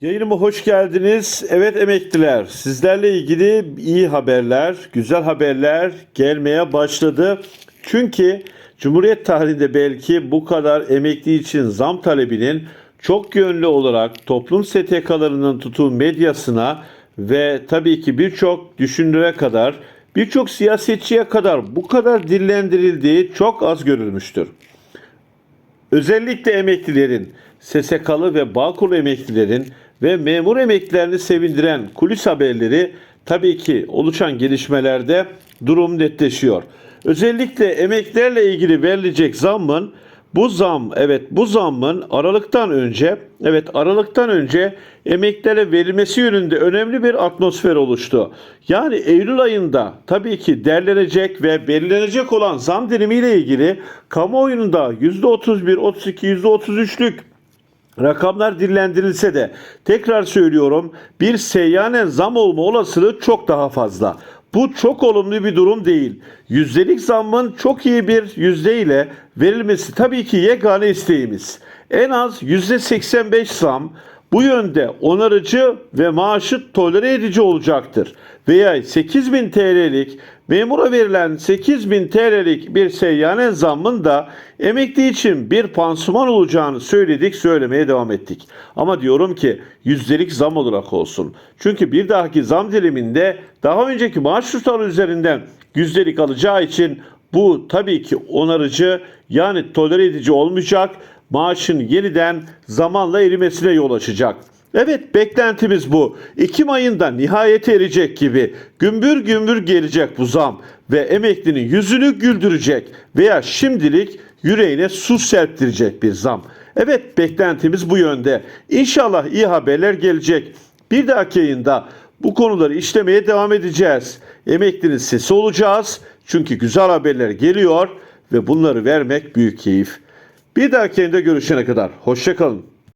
Yayınıma hoş geldiniz. Evet emekliler, sizlerle ilgili iyi haberler, güzel haberler gelmeye başladı. Çünkü Cumhuriyet tarihinde belki bu kadar emekli için zam talebinin çok yönlü olarak toplum STK'larının tutun medyasına ve tabii ki birçok düşünüre kadar, birçok siyasetçiye kadar bu kadar dillendirildiği çok az görülmüştür. Özellikle emeklilerin, SSK'lı ve Bağkur emeklilerin ve memur emeklilerini sevindiren kulis haberleri tabii ki oluşan gelişmelerde durum netleşiyor. Özellikle emeklilerle ilgili verilecek zammın bu zam evet bu zammın Aralık'tan önce evet Aralık'tan önce emeklilere verilmesi yönünde önemli bir atmosfer oluştu. Yani Eylül ayında tabii ki derlenecek ve belirlenecek olan zam dilimiyle ilgili kamuoyunda %31, 32, %33'lük rakamlar dillendirilse de tekrar söylüyorum bir seyyanen zam olma olasılığı çok daha fazla. Bu çok olumlu bir durum değil. Yüzdelik zammın çok iyi bir yüzdeyle verilmesi tabii ki yegane isteğimiz. En az yüzde 85 zam bu yönde onarıcı ve maaşı tolere edici olacaktır. Veya 8000 TL'lik memura verilen 8000 TL'lik bir seyyanen zammın da emekli için bir pansuman olacağını söyledik, söylemeye devam ettik. Ama diyorum ki yüzdelik zam olarak olsun. Çünkü bir dahaki zam diliminde daha önceki maaş tutarı üzerinden yüzdelik alacağı için bu tabii ki onarıcı yani tolere edici olmayacak maaşın yeniden zamanla erimesine yol açacak. Evet beklentimiz bu. Ekim ayında nihayete erecek gibi gümbür gümbür gelecek bu zam ve emeklinin yüzünü güldürecek veya şimdilik yüreğine su serptirecek bir zam. Evet beklentimiz bu yönde. İnşallah iyi haberler gelecek. Bir dahaki yayında bu konuları işlemeye devam edeceğiz. Emeklinin sesi olacağız. Çünkü güzel haberler geliyor ve bunları vermek büyük keyif. Bir dahaki görüşene kadar. Hoşçakalın.